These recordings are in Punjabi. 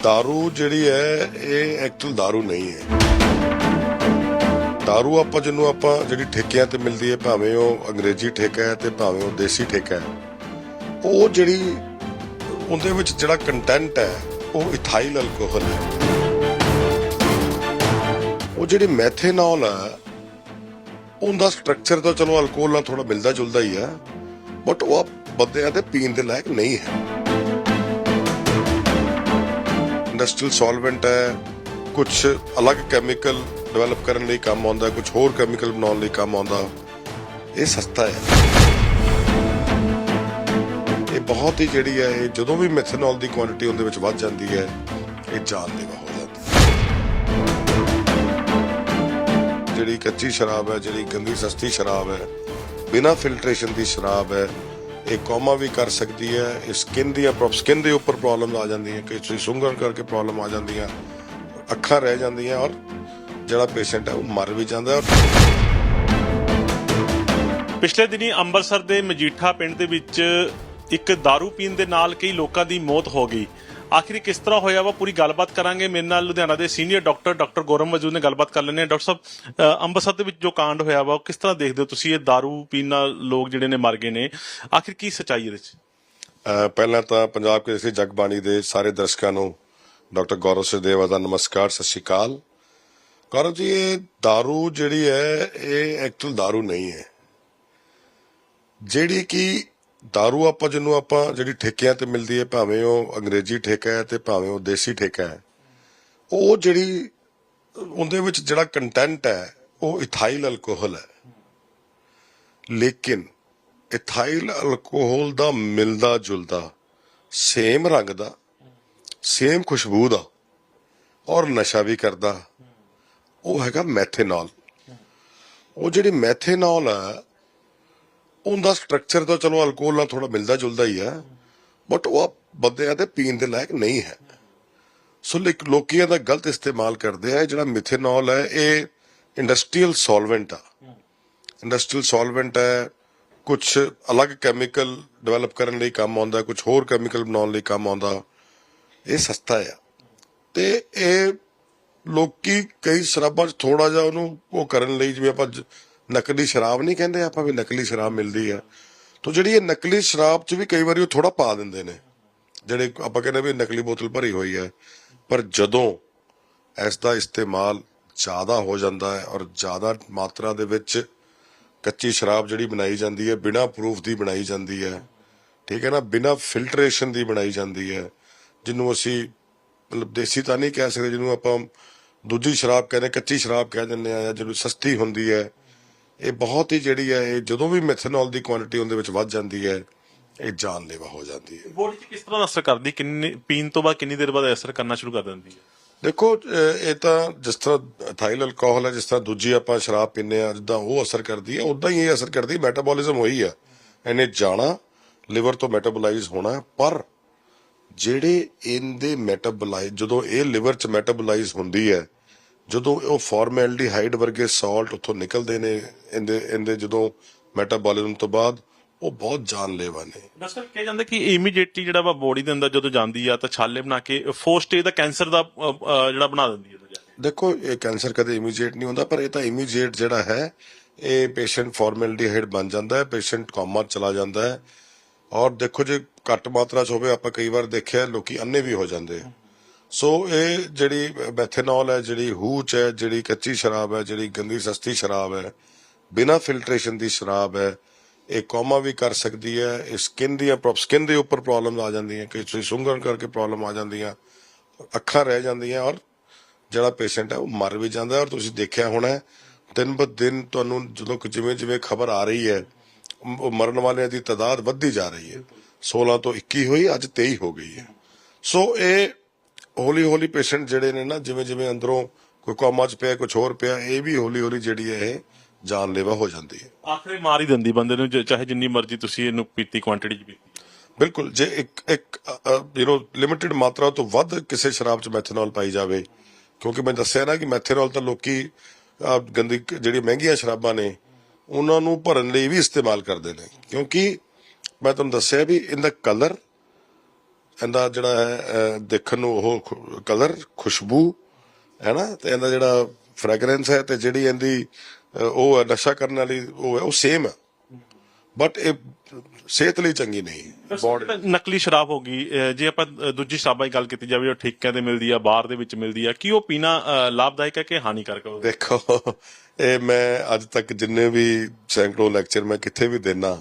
दारू ਜਿਹੜੀ ਹੈ ਇਹ ਐਕਚੁਅਲ दारू ਨਹੀਂ ਹੈ दारू ਆਪਾਂ ਜਿਹਨੂੰ ਆਪਾਂ ਜਿਹੜੀ ਠੇਕਿਆਂ ਤੇ ਮਿਲਦੀ ਹੈ ਭਾਵੇਂ ਉਹ ਅੰਗਰੇਜ਼ੀ ਠੇਕਾ ਹੈ ਤੇ ਭਾਵੇਂ ਉਹ ਦੇਸੀ ਠੇਕਾ ਹੈ ਉਹ ਜਿਹੜੀ ਉਹਦੇ ਵਿੱਚ ਜਿਹੜਾ ਕੰਟੈਂਟ ਹੈ ਉਹ ਇਥਾਈਲ ਅਲਕੋਹਲ ਹੈ ਉਹ ਜਿਹੜੀ ਮੈਥੇਨੋਲ ਹੈ ਉਹਦਾ ਸਟਰਕਚਰ ਤਾਂ ਚਲੋ ਅਲਕੋਹਲ ਨਾਲ ਥੋੜਾ ਮਿਲਦਾ ਜੁਲਦਾ ਹੀ ਹੈ ਬਟ ਉਹ ਬੰਦਿਆਂ ਤੇ ਪੀਣ ਦੇ ਲਾਇਕ ਨਹੀਂ ਹੈ ਇੰਡਸਟਰੀਅਲ ਸੋਲਵੈਂਟ ਹੈ ਕੁਝ ਅਲੱਗ ਕੈਮੀਕਲ ਡਿਵੈਲਪ ਕਰਨ ਲਈ ਕੰਮ ਆਉਂਦਾ ਕੁਝ ਹੋਰ ਕੈਮੀਕਲ ਬਣਾਉਣ ਲਈ ਕੰਮ ਆਉਂਦਾ, ਇਹ ਸਸਤਾ ਹੈ। ਇਹ ਬਹੁਤ ਹੀ ਜਿਹੜੀ ਹੈ, ਇਹ ਜਦੋਂ ਵੀ ਮੈਥਨੋਲ ਦੀ ਕੁਆਂਟੀਟੀ ਉਹਦੇ ਵਿੱਚ ਵੱਧ ਜਾਂਦੀ ਹੈ, ਇਹ ਜਾਨਲੇਵਾ ਹੋ ਜਾਂਦੀ ਜਿਹੜੀ ਕੱਚੀ ਸ਼ਰਾਬ ਹੈ, ਜਿਹੜੀ ਗੰਦੀ ਸਸਤੀ ਸ਼ਰਾਬ ਹੈ, ਬਿਨਾਂ ਫਿਲਟਰੇਸ਼ਨ ਦੀ ਸ਼ਰਾਬ ਹੈ ਇਹ ਕੋਮਾ ਵੀ ਕਰ ਸਕਦੀ ਹੈ, ਇਹ ਸਕਿਨ ਦੀਆਂ ਸਕਿਨ ਦੇ ਉੱਪਰ ਪ੍ਰੋਬਲਮ ਆ ਜਾਂਦੀਆਂ, ਕਿ ਤੁਸੀਂ ਸੁੰਗਣ ਕਰਕੇ ਪ੍ਰੋਬਲਮ ਆ ਜਾਂਦੀਆਂ, ਅੱਖਾਂ ਰਹਿ ਜਾਂਦੀਆਂ ਔਰ ਜਿਹੜਾ ਪੇਸ਼ੈਂਟ ਹੈ ਉਹ ਮਰ ਵੀ ਜਾਂਦਾ ਔਰ ਪਿਛਲੇ ਦਿਨੀ ਅੰਮ੍ਰਿਤਸਰ ਦੇ ਮਜੀਠਾ ਪਿੰਡ ਦੇ ਵਿੱਚ ਇੱਕ दारू ਪੀਣ ਦੇ ਨਾਲ ਕਈ ਲੋਕਾਂ ਦੀ ਮੌਤ ਹੋ ਗਈ। ਆਖਿਰ ਕਿਸ ਤਰ੍ਹਾਂ ਹੋਇਆ ਵਾ ਪੂਰੀ ਗੱਲਬਾਤ ਕਰਾਂਗੇ ਮੇਰੇ ਨਾਲ ਲੁਧਿਆਣਾ ਦੇ ਸੀਨੀਅਰ ਡਾਕਟਰ ਡਾਕਟਰ ਗੌਰਵ ਮਜੂਦ ਨੇ ਗੱਲਬਾਤ ਕਰ ਲੈਣੇ ਡਾਕਟਰ ਸਾਹਿਬ ਅ, ਅੰਮ੍ਰਿਤਸਰ ਦੇ ਵਿੱਚ ਜੋ ਕਾਂਡ ਹੋਇਆ ਵਾ ਉਹ ਕਿਸ ਤਰ੍ਹਾਂ ਦੇਖਦੇ ਹੋ ਤੁਸੀਂ ਇਹ दारू ਪੀਣ ਨਾਲ ਲੋਕ ਜਿਹੜੇ ਨੇ ਮਰ ਗਏ ਨੇ ਆਖਿਰ ਕੀ ਸੱਚਾਈ ਇਹਦੇ ਵਿੱਚ ਅਹ ਪਹਿਲਾਂ ਤਾਂ ਪੰਜਾਬ ਕੇਸਰੀ ਜਗਬਾਣੀ ਦੇ ਸਾਰੇ ਦਰਸ਼ਕਾਂ ਨੂੰ ਡਾਕਟਰ ਗੌਰਵ ਸਦੇਵਾ ਦਾ ਨਮਸਕਾਰ ਸਤਿ ਸ਼੍ਰੀ ਅਕਾਲ ਗੌਰਵ ਜੀ ਇਹ दारू ਜਿਹੜੀ ਹੈ ਇਹ ਐਕਚੁਅਲ दारू ਨਹੀਂ ਹੈ ਜਿਹੜੀ ਕਿ ਦਾਰੂ ਆਪਾਂ ਜਿਹਨੂੰ ਆਪਾਂ ਜਿਹੜੀ ਠੇਕਿਆਂ ਤੇ ਮਿਲਦੀ ਹੈ ਭਾਵੇਂ ਉਹ ਅੰਗਰੇਜ਼ੀ ਠੇਕਾ ਹੈ ਤੇ ਭਾਵੇਂ ਉਹ ਦੇਸੀ ਠੇਕਾ ਹੈ ਉਹ ਜਿਹੜੀ ਉਹਦੇ ਵਿੱਚ ਜਿਹੜਾ ਕੰਟੈਂਟ ਹੈ ਉਹ ਇਥਾਈਲ ਅਲਕੋਹਲ ਹੈ ਲੇਕਿਨ ਇਥਾਈਲ ਅਲਕੋਹਲ ਦਾ ਮਿਲਦਾ ਜੁਲਦਾ ਸੇਮ ਰੰਗ ਦਾ ਸੇਮ ਖੁਸ਼ਬੂ ਦਾ ਔਰ ਨਸ਼ਾ ਵੀ ਕਰਦਾ ਉਹ ਹੈਗਾ ਮੈਥੇਨੋਲ ਉਹ ਜਿਹੜੀ ਮੈਥੇਨੋਲ ਹੈ ਉਹਦਾ ਸਟਰਕਚਰ ਤਾਂ ਚਲੋ ਅਲਕੋਹਲ ਨਾਲ ਥੋੜਾ ਮਿਲਦਾ ਜੁਲਦਾ ਹੀ ਆ ਬਟ ਉਹ ਬੰਦਿਆਂ ਤੇ ਪੀਣ ਦੇ ਲਾਇਕ ਨਹੀਂ ਹੈ। ਸੋ ਲੋਕ ਇਹਦਾ ਗਲਤ ਇਸਤੇਮਾਲ ਕਰਦੇ ਆ ਜਿਹੜਾ ਮਿਥੇਨੋਲ ਹੈ, ਇਹ ਇੰਡਸਟਰੀਅਲ ਸੋਲਵੈਂਟ ਆ। ਇੰਡਸਟਰੀਅਲ ਸੋਲਵੈਂਟ ਹੈ ਕੁਝ ਅਲੱਗ ਕੈਮੀਕਲ ਡਿਵੈਲਪ ਕਰਨ ਲਈ ਕੰਮ ਆਉਂਦਾ ਕੁਝ ਹੋਰ ਕੈਮੀਕਲ ਬਣਾਉਣ ਲਈ ਕੰਮ ਆਉਂਦਾ, ਇਹ ਸਸਤਾ ਆ। ਤੇ ਇਹ ਲੋਕੀ ਕਈ ਸ਼ਰਾਬਾਂ 'ਚ ਥੋੜਾ ਜਿਹਾ ਉਹਨੂੰ ਉਹ ਕਰਨ ਲਈ, ਜਿਵੇਂ ਆਪਾਂ ਨਕਲੀ ਸ਼ਰਾਬ ਨਹੀਂ ਕਹਿੰਦੇ ਆਪਾਂ ਵੀ ਨਕਲੀ ਸ਼ਰਾਬ ਮਿਲਦੀ ਆ ਤਾਂ ਜਿਹੜੀ ਇਹ ਨਕਲੀ ਸ਼ਰਾਬ 'ਚ ਵੀ ਕਈ ਵਾਰੀ ਉਹ ਥੋੜਾ ਪਾ ਦਿੰਦੇ ਨੇ। ਜਿਹੜੇ ਆਪਾਂ ਕਹਿੰਦੇ ਵੀ ਨਕਲੀ ਬੋਤਲ ਭਰੀ ਹੋਈ ਹੈ, ਪਰ ਜਦੋਂ ਇਸ ਦਾ ਇਸਤੇਮਾਲ ਜ਼ਿਆਦਾ ਹੋ ਜਾਂਦਾ ਹੈ ਔਰ ਜ਼ਿਆਦਾ ਮਾਤਰਾ ਦੇ ਵਿੱਚ ਕੱਚੀ ਸ਼ਰਾਬ ਜਿਹੜੀ ਬਣਾਈ ਜਾਂਦੀ ਹੈ, ਬਿਨਾ ਪ੍ਰੂਫ ਦੀ ਬਣਾਈ ਜਾਂਦੀ ਹੈ, ਠੀਕ ਹੈ ਨਾ, ਬਿਨਾ ਫਿਲਟਰੇਸ਼ਨ ਦੀ ਬਣਾਈ ਜਾਂਦੀ ਹੈ, ਜਿਹਨੂੰ ਅਸੀਂ ਮਤਲਬ ਦੇਸੀ ਤਾਂ ਨਹੀਂ ਕਹਿ ਸਕਦੇ, ਜਿਹਨੂੰ ਆਪਾਂ ਦੂਜੀ ਸ਼ਰਾਬ ਕਹਿੰਦੇ, ਕੱਚੀ ਸ਼ਰਾਬ ਕਹਿ ਦਿੰਦੇ ਆ ਜਾਂ ਜਿਹਨੂੰ ਸਸਤੀ ਹੁੰਦੀ ਹੈ ਇਹ ਬਹੁਤ ਹੀ ਜਿਹੜੀ ਹੈ ਇਹ ਜਦੋਂ ਵੀ ਮੈਥਨੋਲ ਦੀ ਕੁਆਂਟੀਟੀ ਉਹਦੇ ਵਿੱਚ ਵੱਧ ਜਾਂਦੀ ਹੈ ਇਹ ਜਾਨਲੇਵਾ ਹੋ ਜਾਂਦੀ ਹੈ। ਬੋਡੀ 'ਚ ਕਿਸ ਤਰ੍ਹਾਂ ਦਾ ਅਸਰ ਕਰਦੀ? ਕਿੰਨੀ ਪੀਣ ਤੋਂ ਬਾਅਦ ਕਿੰਨੀ ਦੇਰ ਬਾਅਦ ਅਸਰ ਕਰਨਾ ਸ਼ੁਰੂ ਕਰ ਦਿੰਦੀ ਹੈ? ਦੇਖੋ ਇਹ ਤਾਂ ਜਿਸ ਤਰ੍ਹਾਂ ਥਾਈਲ ਅਲਕੋਹਲ ਹੈ ਜਿਸ ਤਰ੍ਹਾਂ ਦੂਜੀ ਆਪਾਂ ਸ਼ਰਾਬ ਪੀਂਦੇ ਆ ਜਿੱਦਾਂ ਉਹ ਅਸਰ ਕਰਦੀ ਹੈ ਉਦਾਂ ਹੀ ਇਹ ਅਸਰ ਕਰਦੀ ਮੈਟਾਬੋਲਿਜ਼ਮ ਹੋਈ ਆ ਇਹਨੇ ਜਾਣਾ ਲਿਵਰ ਤੋਂ ਮੈਟਾਬੋਲਾਈਜ਼ ਹੋਣਾ ਪਰ ਜਿਹੜੇ ਇਹਦੇ ਮੈਟਾਬੋਲਾਈਜ਼ ਜਦੋਂ ਇਹ ਲਿਵਰ ਚ ਮੈਟਾਬੋਲਾਈਜ਼ ਹੁੰਦੀ ਹੈ ਜਦੋਂ ਉਹ ਫਾਰਮੈਲਡੀਹਾਈਡ ਵਰਗੇ ਸਾਲਟ ਉੱਥੋਂ ਨਿਕਲਦੇ ਨੇ ਇਹਦੇ ਇਹਦੇ ਜਦੋਂ ਮੈਟਾਬੋਲਿਜ਼ਮ ਤੋਂ ਬਾਅਦ ਉਹ ਬਹੁਤ ਜਾਨਲੇਵਾ ਨੇ ਡਾਕਟਰ ਕਿਹਾ ਜਾਂਦਾ ਕਿ ਇਮੀਡੀਏਟਲੀ ਜਿਹੜਾ ਵਾ ਬੋਡੀ ਦੇ ਅੰਦਰ ਜਦੋਂ ਜਾਂਦੀ ਆ ਤਾਂ ਛਾਲੇ ਬਣਾ ਕੇ ਫੋਰ ਸਟੇਜ ਦਾ ਕੈਂਸਰ ਦਾ ਜਿਹੜਾ ਬਣਾ ਦਿੰਦੀ ਹੈ। ਦੇਖੋ ਇਹ ਕੈਂਸਰ ਕਦੇ ਇਮੀਡੀਏਟ ਨਹੀਂ ਹੁੰਦਾ ਪਰ ਇਹ ਤਾਂ ਇਮੀਡੀਏਟ ਜਿਹੜਾ ਹੈ ਇਹ ਪੇਸ਼ੈਂਟ ਫਾਰਮੈਲਡੀਹਾਈਡ ਬਣ ਜਾਂਦਾ ਹੈ ਪੇਸ਼ੈਂਟ ਕੋਮਾ ਚਲਾ ਜਾਂਦਾ ਹੈ ਔਰ ਦੇਖੋ ਜੇ ਘੱਟ ਮਾਤਰਾ 'ਚ ਹੋਵੇ ਆਪਾਂ ਕਈ ਵਾਰ ਦੇਖਿਆ ਲੋਕੀ ਅੰਨੇ ਵੀ ਹੋ ਜਾਂਦੇ ਆ। ਸੋ ਇਹ ਜਿਹੜੀ ਮੈਥੇਨੋਲ ਹੈ, ਜਿਹੜੀ ਹੂਚ ਹੈ, ਜਿਹੜੀ ਕੱਚੀ ਸ਼ਰਾਬ ਹੈ, ਜਿਹੜੀ ਗੰਦੀ ਸਸਤੀ ਸ਼ਰਾਬ ਹੈ, ਬਿਨਾ ਫਿਲਟਰੇਸ਼ਨ ਦੀ ਸ਼ਰਾਬ ਹੈ, ਇਹ ਕੋਮਾ ਵੀ ਕਰ ਸਕਦੀ ਹੈ, ਇਹ ਸਕਿਨ ਦੀਆਂ ਸਕਿਨ ਦੇ ਉੱਪਰ ਪ੍ਰੋਬਲਮ ਆ ਜਾਂਦੀਆਂ, ਕਿ ਤੁਸੀਂ ਸੁੰਗਣ ਕਰਕੇ ਪ੍ਰੋਬਲਮ ਆ ਜਾਂਦੀਆਂ, ਅੱਖਾਂ ਰਹਿ ਜਾਂਦੀਆਂ, ਔਰ ਜਿਹੜਾ ਪੇਸ਼ੈਂਟ ਹੈ, ਉਹ ਮਰ ਵੀ ਜਾਂਦਾ ਔਰ ਤੁਸੀਂ ਦੇਖਿਆ ਹੋਣਾ ਦਿਨ ਬ ਦਿਨ ਤੁਹਾਨੂੰ ਜਦੋਂ ਕਿ ਜਿਵੇਂ ਜਿਵੇਂ ਖਬਰ ਆ ਰਹੀ ਹੈ, ਉਹ ਮਰਨ ਵਾਲਿਆਂ ਦੀ ਤਾਦਾਦ ਵੱਧਦੀ ਜਾ ਰਹੀ ਹੈ। 16 ਤੋਂ 21 ਹੋਈ, ਅੱਜ 23 ਹੋ ਗਈ ਹੈ। ਸੋ ਇਹ ਹੌਲੀ ਹੌਲੀ ਪੇਸ਼ੈਂਟ ਜਿਹੜੇ ਨੇ ਨਾ ਜਿਵੇਂ ਜਿਵੇਂ ਅੰਦਰੋਂ ਕੋਈ ਕੋਮਾ ਚ ਪਿਆ ਕੁਝ ਹੋਰ ਪਿਆ ਇਹ ਵੀ ਹੌਲੀ ਹੌਲੀ ਜਿਹੜੀ ਹੈ ਇਹ ਜਾਨਲੇਵਾ ਹੋ ਜਾਂਦੀ ਹੈ। ਆਖਰੇ ਮਾਰ ਹੀ ਦਿੰਦੀ ਬੰਦੇ ਨੂੰ ਜੇ- ਚਾਹੇ ਜਿੰਨੀ ਮਰਜ਼ੀ ਤੁਸੀਂ ਇਹਨੂੰ ਪੀਤੀ ਕੁਆਂਟੀਟੀ ਚ ਪੀਤੀ ਬਿਲਕੁਲ ਜੇ ਇੱਕ ਇੱਕ ਯੂ نو ਲਿਮਿਟਿਡ ਮਾਤਰਾ ਤੋਂ ਵੱਧ ਕਿਸੇ ਸ਼ਰਾਬ ਚ ਮੈਥਨੋਲ ਪਾਈ ਜਾਵੇ ਕਿਉਂਕਿ ਮੈਂ ਦੱਸਿਆ ਨਾ ਕਿ ਮੈਥਨੋਲ ਤਾਂ ਲੋਕੀ ਅਹ, ਗੰਦੀ ਜਿਹੜੀ ਮਹਿੰਗੀਆਂ ਸ਼ਰਾਬਾਂ ਨੇ ਉਹਨਾਂ ਨੂੰ ਭਰਨ ਲਈ ਵੀ ਇਸਤੇਮਾਲ ਕਰਦੇ ਨੇ। ਕਿਉਂਕਿ ਮੈਂ ਤੁਹਾਨੂੰ ਦੱਸਿਆ ਵੀ ਇਨ ਦਾ ਕਲਰ ਇਹਦਾ ਜਿਹੜਾ ਹੈ ਦੇਖਣ ਨੂੰ ਉਹ ਕਲਰ ਖੁਸ਼ਬੂ ਹੈ ਨਾ? ਤੇ ਇਹਦਾ ਜਿਹੜਾ ਫ੍ਰੈਗਰੈਂਸ ਹੈ ਤੇ ਜਿਹੜੀ ਇਹਦੀ ਉਹ ਹੈ ਨਸ਼ਾ ਕਰਨ ਵਾਲੀ ਉਹ ਹੈ ਉਹ ਸੇਮ ਹੈ। ਬਟ ਇਹ ਸਿਹਤ ਲਈ ਚੰਗੀ ਨਹੀਂ। ਬੋਡੀ ਨਕਲੀ ਸ਼ਰਾਬ ਹੋ ਗਈ। ਜੇ ਆਪਾਂ ਦੂਜੀ ਸ਼ਰਾਬਾਂ ਦੀ ਗੱਲ ਕੀਤੀ ਜਾਵੇ ਉਹ ਠੇਕਿਆਂ ਤੇ ਮਿਲਦੀ ਆ ਬਾਹਰ ਦੇ ਵਿੱਚ ਮਿਲਦੀ ਆ ਕੀ ਉਹ ਪੀਣਾ ਲਾਭਦਾਇਕ ਹੈ ਕਿ ਹਾਨੀਕਾਰਕ ਹੈ ਦੇਖੋ ਇਹ ਮੈਂ ਅੱਜ ਤੱਕ ਜਿੰਨੇ ਵੀ ਸੈਂਕੜੋ ਲੈਕਚਰ ਮੈਂ ਕਿੱਥੇ ਵੀ ਦੇਣਾ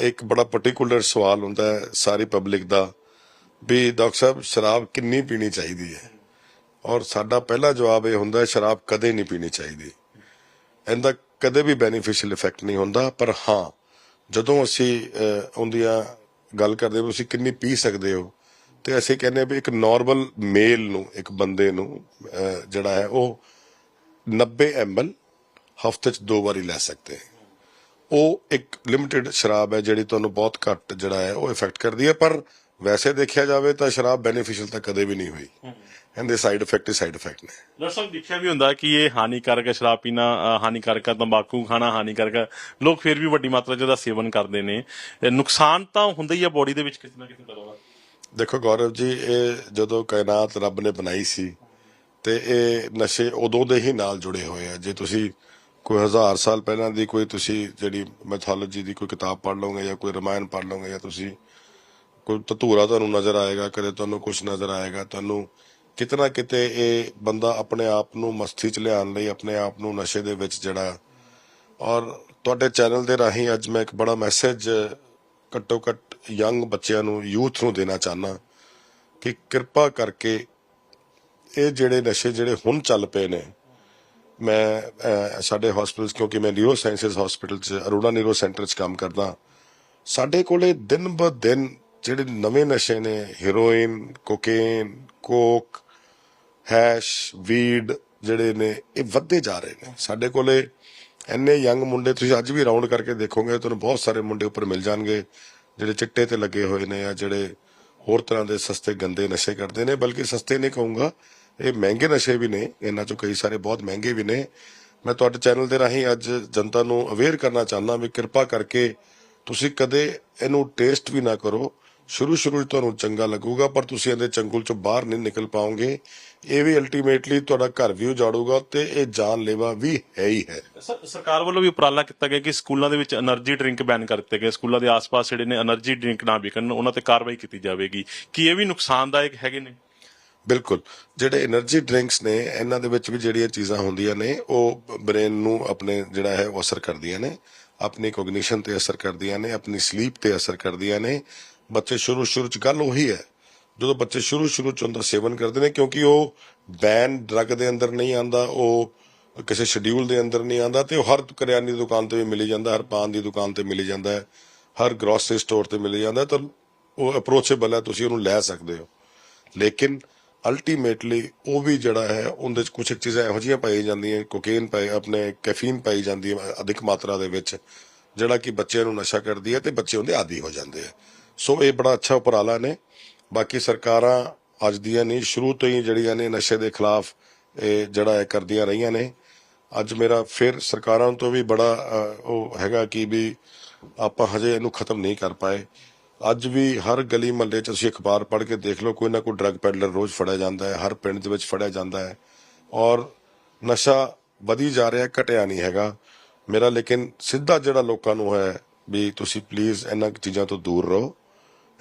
ਇੱਕ ਬੜਾ ਪਾਰਟਿਕੂਲਰ ਸਵਾਲ ਹੁੰਦਾ ਹੈ ਸਾਰੀ ਪਬਲਿਕ ਦਾ। ਵੀ ਡਾਕਟਰ ਸਾਹਿਬ, ਸ਼ਰਾਬ ਕਿੰਨੀ ਪੀਣੀ ਚਾਹੀਦੀ ਹੈ? ਔਰ ਸਾਡਾ ਪਹਿਲਾ ਜਵਾਬ ਇਹ ਹੁੰਦਾ ਸ਼ਰਾਬ ਕਦੇ ਨਹੀਂ ਪੀਣੀ ਚਾਹੀਦੀ। ਇਹਦਾ ਕਦੇ ਵੀ ਬੈਨੀਫੀਸ਼ੀਅਲ ਇਫੈਕਟ ਨਹੀਂ ਹੁੰਦਾ, ਪਰ ਹਾਂ, ਜਦੋਂ ਅਸੀਂ ਉਹਦੀਆਂ ਗੱਲ ਕਰਦੇ ਹਾਂ ਤੁਸੀਂ ਕਿੰਨੀ ਪੀ ਸਕਦੇ ਹੋ, ਤੇ ਅਸੀਂ ਕਹਿੰਦੇ ਵੀ ਇੱਕ ਨਾਰਮਲ ਮੇਲ ਨੂੰ, ਇੱਕ ਬੰਦੇ ਨੂੰ ਜਿਹੜਾ ਹੈ, ਉਹ 90 ml ਹਫ਼ਤੇ 'ਚ ਦੋ ਵਾਰੀ ਲੈ ਸਕਦੇ ਹੈ। ਉਹ ਇੱਕ ਲਿਮਿਟਿਡ ਸ਼ਰਾਬ ਹੈ, ਜਿਹੜੀ ਤੁਹਾਨੂੰ ਬਹੁਤ ਘੱਟ ਜਿਹੜਾ ਹੈ, ਉਹ ਇਫੈਕਟ ਕਰਦੀ ਹੈ, ਪਰ ਵੈਸੇ ਦੇਖਿਆ ਜਾਵੇ ਤਾਂ ਸ਼ਰਾਬ ਬੈਨੀਫੀਸ਼ੀਅਲ ਤਾਂ ਕਦੇ ਵੀ ਨਹੀਂ ਹੋਈ। ਇਹਦੇ ਸਾਈਡ ਇਫੈਕਟ ਹੀ ਸਾਈਡ ਇਫੈਕਟ ਨੇ। ਡਾਕਟਰ ਸਾਹਿਬ ਦੇਖਿਆ ਵੀ ਹੁੰਦਾ ਕਿ ਇਹ ਹਾਨੀਕਾਰਕ ਹੈ ਸ਼ਰਾਬ ਪੀਣਾ ਹਾਨੀਕਾਰਕ ਹੈ ਤੰਬਾਕੂ ਖਾਣਾ ਹਾਨੀਕਾਰਕ ਹੈ। ਲੋਕ ਫਿਰ ਵੀ ਵੱਡੀ ਮਾਤਰਾ 'ਚ ਸੇਵਨ ਕਰਦੇ ਨੇ। ਨੁਕਸਾਨ ਤਾਂ ਹੁੰਦਾ ਹੀ ਆ ਬੋਡੀ ਦੇ ਵਿੱਚ ਕਿਸੇ ਨਾ ਕਿਸੇ ਤਰ੍ਹਾਂ ਦਾ। ਦੇਖੋ ਗੌਰਵ ਜੀ ਇਹ ਜਦੋਂ ਕਾਇਨਾਤ ਰੱਬ ਨੇ ਬਣਾਈ ਸੀ ਤੇ ਇਹ ਨਸ਼ੇ ਉਦੋਂ ਦੇ ਹੀ ਨਾਲ ਜੁੜੇ ਹੋਏ ਆ। ਜੇ ਤੁਸੀਂ ਕੋਈ ਹਜ਼ਾਰ ਸਾਲ ਪਹਿਲਾਂ ਦੀ ਕੋਈ ਤੁਸੀਂ ਜਿਹੜੀ ਮੈਥੋਲੋਜੀ ਦੀ ਕੋਈ ਕਿਤਾਬ ਪੜ੍ਹ ਲਓਗੇ ਜਾਂ ਕੋਈ ਰਮਾਇਣ ਪੜ੍ਹ ਲਓਗੇ ਜਾਂ ਤੁਸੀਂ ਕੋਈ ਧਤੂਰਾ ਤੁਹਾਨੂੰ ਨਜ਼ਰ ਆਏਗਾ, ਕਦੇ ਤੁਹਾਨੂੰ ਕੁਝ ਨਜ਼ਰ ਆਏਗਾ, ਤੁਹਾਨੂੰ ਕਿਤਨਾ ਕਿਤੇ ਇਹ ਬੰਦਾ ਆਪਣੇ ਆਪ ਨੂੰ ਮਸਤੀ ਚ ਲਿਆਉਣ ਲਈ, ਆਪਣੇ ਆਪ ਨੂੰ ਨਸ਼ੇ ਦੇ ਵਿੱਚ ਜਿਹੜਾ। ਔਰ ਤੁਹਾਡੇ ਚੈਨਲ ਦੇ ਰਾਹੀਂ ਅੱਜ ਮੈਂ ਇੱਕ ਬੜਾ ਮੈਸੇਜ ਘੱਟੋ ਘੱਟ ਯੰਗ ਬੱਚਿਆਂ ਨੂੰ, ਯੂਥ ਨੂੰ ਦੇਣਾ ਚਾਹਨਾ ਕਿ ਕਿਰਪਾ ਕਰਕੇ ਇਹ ਜਿਹੜੇ ਨਸ਼ੇ ਜਿਹੜੇ ਹੁਣ ਚੱਲ ਪਏ ਨੇ, ਮੈਂ ਸਾਡੇ ਹਸਪੀਟਲਸ ਕਿਉਂਕਿ ਮੈਂ ਨਿਊਰੋ ਸਾਇੰਸਸ ਹਸਪੀਟਲ ਚ ਅਰੋੜਾ ਨਿਊਰੋ ਸੈਂਟਰ ਚ ਕੰਮ ਕਰਦਾ, ਸਾਡੇ ਕੋਲੇ ਦਿਨ ਬ ਦਿਨ ਜਿਹੜੇ ਨਵੇਂ ਨਸ਼ੇ ਨੇ heroin cocaine coke hash weed ਜਿਹੜੇ ਨੇ, ਇਹ ਵੱਧਦੇ ਜਾ ਰਹੇ ਨੇ। ਸਾਡੇ ਕੋਲੇ ਇੰਨੇ ਯੰਗ ਮੁੰਡੇ, ਤੁਸੀਂ ਅੱਜ ਵੀ ਰਾਉਂਡ ਕਰਕੇ ਦੇਖੋਗੇ, ਤੁਹਾਨੂੰ ਬਹੁਤ ਸਾਰੇ ਮੁੰਡੇ ਉੱਪਰ ਮਿਲ ਜਾਣਗੇ, ਜਿਹੜੇ ਚਿੱਟੇ ਤੇ ਲੱਗੇ ਹੋਏ ਨੇ ਜਾਂ ਜਿਹੜੇ ਹੋਰ ਤਰ੍ਹਾਂ ਦੇ ਸਸਤੇ, ਗੰਦੇ ਨਸ਼ੇ ਕਰਦੇ ਨੇ। ਬਲਕਿ ਸਸਤੇ ਨਹੀਂ ਕਹੂੰਗਾ, ਇਹ ਮਹਿੰਗੇ ਨਸ਼ੇ ਵੀ ਨੇ, ਇਹਨਾਂ ਚੋਂ ਕਈ ਸਾਰੇ ਬਹੁਤ ਮਹਿੰਗੇ ਵੀ ਨੇ। ਮੈਂ ਤੁਹਾਡੇ ਚੈਨਲ ਦੇ ਰਾਹੀਂ ਅੱਜ ਜਨਤਾ ਨੂੰ ਅਵੇਅਰ ਕਰਨਾ ਚਾਹੁੰਦਾ ਵੀ ਕਿਰਪਾ ਕਰਕੇ ਤੁਸੀਂ ਕਦੇ ਇਹਨੂੰ ਟੇਸਟ ਵੀ ਨਾ ਕਰੋ ਸ਼ੁਰੂ ਸ਼ੁਰੂ ਤੁਹਾਨੂੰ ਚੰਗਾ ਲੱਗੂਗਾ ਪਰ ਤੁਸੀਂ ਇਹਦੇ ਚੰਗੁਲ ਚੋਂ ਬਾਹਰ ਨਹੀਂ ਨਿਕਲ ਪਾਓਗੇ। ਇਹ ਵੀ ਅਲਟੀਮੇਟਲੀ ਤੁਹਾਡਾ ਘਰ ਵੀ ਉਜਾੜੂਗਾ ਤੇ ਇਹ ਜਾਨਲੇਵਾ ਵੀ ਹੈ ਹੀ ਹੈ। ਸਰਕਾਰ ਵੱਲੋਂ ਵੀ ਉਪਰਾਲਾ ਕੀਤਾ ਗਿਆ ਕਿ ਸਕੂਲਾਂ ਦੇ ਵਿੱਚ એનર્ਜੀ ਡਰਿੰਕ ਬੈਨ ਕਰ ਦਿੱਤੇ ਗਏ। ਸਕੂਲਾਂ ਦੇ ਆਸ-ਪਾਸ ਜਿਹੜੇ ਨੇ એનર્ਜੀ ਡਰਿੰਕ ਨਾ ਵਿਕਣ ਉਹਨਾਂ ਤੇ ਕਾਰਵਾਈ ਕੀਤੀ ਜਾਵੇਗੀ। ਕੀ ਇਹ ਵੀ ਨੁਕਸਾਨਦਾਇਕ ਹੈਗੇ ਨੇ? ਬਿਲਕੁਲ। ਜਿਹੜੇ એનર્ਜੀ ਡਰਿੰਕਸ ਨੇ ਇਹਨਾਂ ਦੇ ਵਿੱਚ ਵੀ ਜਿਹੜੀਆਂ ਚੀਜ਼ਾਂ ਹੁੰਦੀਆਂ ਨੇ ਉਹ ਬ੍ਰੇਨ ਨੂੰ ਆਪਣੇ ਜਿਹੜਾ ਹੈ ਉਹ ਅਸਰ ਕਰਦੀਆਂ ਨੇ। ਆਪਣੀ ਕੋਗਨੀਸ਼ਨ ਤੇ ਅਸਰ ਕਰਦੀਆਂ ਨੇ ਆਪਣੀ ਸਲੀਪ ਤੇ ਅਸਰ ਕਰਦੀਆਂ ਨੇ। ਬੱਚੇ ਸ਼ੁਰੂ ਸ਼ੁਰੂ ਚ ਗੱਲ ਉਹੀ ਹੈ, ਜਦੋਂ ਬੱਚੇ ਸ਼ੁਰੂ ਸ਼ੁਰੂ ਚ ਉਹਦਾ ਸੇਵਨ ਕਰਦੇ ਨੇ, ਕਿਉਂਕਿ ਉਹ ਬੈਨ ਡਰੱਗ ਦੇ ਅੰਦਰ ਨਹੀਂ ਆਂਦਾ ਉਹ ਕਿਸੇ ਸ਼ਡਿਊਲ ਦੇ ਅੰਦਰ ਨਹੀਂ ਆਂਦਾ ਤੇ ਉਹ ਹਰ ਕਰਿਆਨੇ ਦੀ ਦੁਕਾਨ ਤੇ ਵੀ ਮਿਲੀ ਜਾਂਦਾ, ਹਰ ਪਾਨ ਦੀ ਦੁਕਾਨ ਤੇ ਮਿਲੀ ਜਾਂਦਾ ਹੈ, ਹਰ ਗਰੋਸਰੀ ਸਟੋਰ ਤੇ ਮਿਲੀ ਜਾਂਦਾ ਤਾਂ ਉਹ ਅਪਰੋਚੇਬਲ ਹੈ, ਤੁਸੀਂ ਉਹਨੂੰ ਲੈ ਸਕਦੇ ਹੋ। ਲੇਕਿਨ ਅਲਟੀਮੇਟਲੀ ਉਹ ਵੀ ਜਿਹੜਾ ਹੈ, ਉਹਦੇ ਚ ਕੁਝ ਚੀਜ਼ਾਂ ਇਹੋ ਜਿਹੀਆਂ ਪਾਈ ਜਾਂਦੀਆਂ ਕੋਕੇਨ ਪਾਈ, ਆਪਣੇ ਕੈਫੀਨ ਪਾਈ ਜਾਂਦੀ ਹੈ ਅਧਿਕ ਮਾਤਰਾ ਦੇ ਵਿੱਚ, ਜਿਹੜਾ ਕਿ ਬੱਚਿਆਂ ਨੂੰ ਨਸ਼ਾ ਕਰਦੀ ਹੈ ਤੇ ਬੱਚੇ ਉਹਦੇ ਆਦੀ ਹੋ ਜਾਂਦੇ ਆ ਸੋ ਇਹ ਬੜਾ ਅੱਛਾ ਉਪਰਾਲਾ ਨੇ। ਬਾਕੀ ਸਰਕਾਰਾਂ ਅੱਜ ਦੀਆਂ ਨਹੀਂ, ਸ਼ੁਰੂ ਤੋਂ ਹੀ ਜਿਹੜੀਆਂ ਨੇ ਨਸ਼ੇ ਦੇ ਖਿਲਾਫ ਇਹ ਜਿਹੜਾ ਹੈ ਕਰਦੀਆਂ ਰਹੀਆਂ ਨੇ। ਅੱਜ ਮੇਰਾ ਫਿਰ ਸਰਕਾਰਾਂ ਤੋਂ ਵੀ ਬੜਾ ਉਹ ਹੈਗਾ ਕਿ ਵੀ ਆਪਾਂ ਹਜੇ ਇਹਨੂੰ ਖਤਮ ਨਹੀਂ ਕਰ ਪਾਏ। ਅੱਜ ਵੀ ਹਰ ਗਲੀ ਮਹੱਲੇ 'ਚ ਅਸੀਂ ਅਖਬਾਰ ਪੜ੍ਹ ਕੇ ਦੇਖ ਲਓ, ਕੋਈ ਨਾ ਕੋਈ ਡਰੱਗ ਪੈਡਲਰ ਰੋਜ਼ ਫੜਿਆ ਜਾਂਦਾ ਹੈ, ਹਰ ਪਿੰਡ ਦੇ ਵਿੱਚ ਫੜਿਆ ਜਾਂਦਾ ਹੈ। ਔਰ ਨਸ਼ਾ ਵਧੀ ਜਾ ਰਿਹਾ, ਘਟਿਆ ਨਹੀਂ ਹੈਗਾ। ਮੇਰਾ ਲੇਕਿਨ ਸਿੱਧਾ ਜਿਹੜਾ ਲੋਕਾਂ ਨੂੰ ਹੈ ਵੀ ਤੁਸੀਂ ਪਲੀਜ਼ ਇਹਨਾਂ ਚੀਜ਼ਾਂ ਤੋਂ ਦੂਰ ਰਹੋ।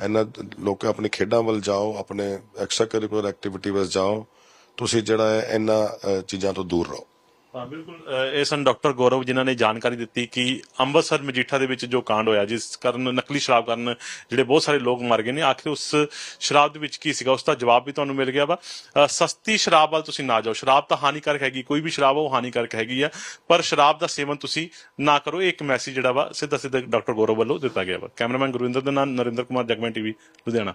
ਇਹਨਾਂ ਲੋਕ ਆਪਣੇ ਖੇਡਾਂ ਵੱਲ ਜਾਓ, ਆਪਣੇ ਐਕਸਟਰਾ ਕਰਿਕੂਲਰ ਐਕਟੀਵਿਟੀ ਵੱਲ ਜਾਓ, ਤੁਸੀਂ ਜਿਹੜਾ ਹੈ ਇਹਨਾਂ ਚੀਜ਼ਾਂ ਤੋਂ ਦੂਰ ਰਹੋ। ਹਾਂ, ਬਿਲਕੁਲ। ਇਹ ਸਨ ਡਾਕਟਰ ਗੌਰਵ ਜਿਨ੍ਹਾਂ ਨੇ ਜਾਣਕਾਰੀ ਦਿੱਤੀ ਕਿ ਅੰਮ੍ਰਿਤਸਰ ਮਜੀਠਾ ਦੇ ਵਿੱਚ ਜੋ ਕਾਂਡ ਹੋਇਆ, ਜਿਸ ਕਾਰਨ ਨਕਲੀ ਸ਼ਰਾਬ ਕਾਰਨ ਜਿਹੜੇ ਬਹੁਤ ਸਾਰੇ ਲੋਕ ਮਰ ਗਏ ਨੇ, ਆਖਿਰ ਉਸ ਸ਼ਰਾਬ ਦੇ ਵਿੱਚ ਕੀ ਸੀਗਾ, ਉਸ ਦਾ ਜਵਾਬ ਵੀ ਤੁਹਾਨੂੰ ਮਿਲ ਗਿਆ ਵਾ। ਸਸਤੀ ਸ਼ਰਾਬ ਵੱਲ ਤੁਸੀਂ ਨਾ ਜਾਓ। ਸ਼ਰਾਬ ਤਾਂ ਹਾਨੀਕਾਰਕ ਹੈਗੀ, ਕੋਈ ਵੀ ਸ਼ਰਾਬ ਆ, ਉਹ ਹਾਨੀਕਾਰਕ ਹੈਗੀ ਆ, ਪਰ ਸ਼ਰਾਬ ਦਾ ਸੇਵਨ ਤੁਸੀਂ ਨਾ ਕਰੋ। ਇਹ ਇੱਕ ਮੈਸੇਜ ਜਿਹੜਾ ਵਾ ਸਿੱਧਾ ਸਿੱਧਾ ਡਾਕਟਰ ਗੌਰਵ ਵੱਲੋਂ ਦਿੱਤਾ ਗਿਆ ਵਾ। ਕੈਮਰਾਮੈਨ ਗੁਰਵਿੰਦਰ ਦੇ ਨਾਲ ਨਰਿੰਦਰ ਕੁਮਾਰ, ਜਗਮੈਨ ਟੀਵੀ, ਲੁਧਿਆਣਾ।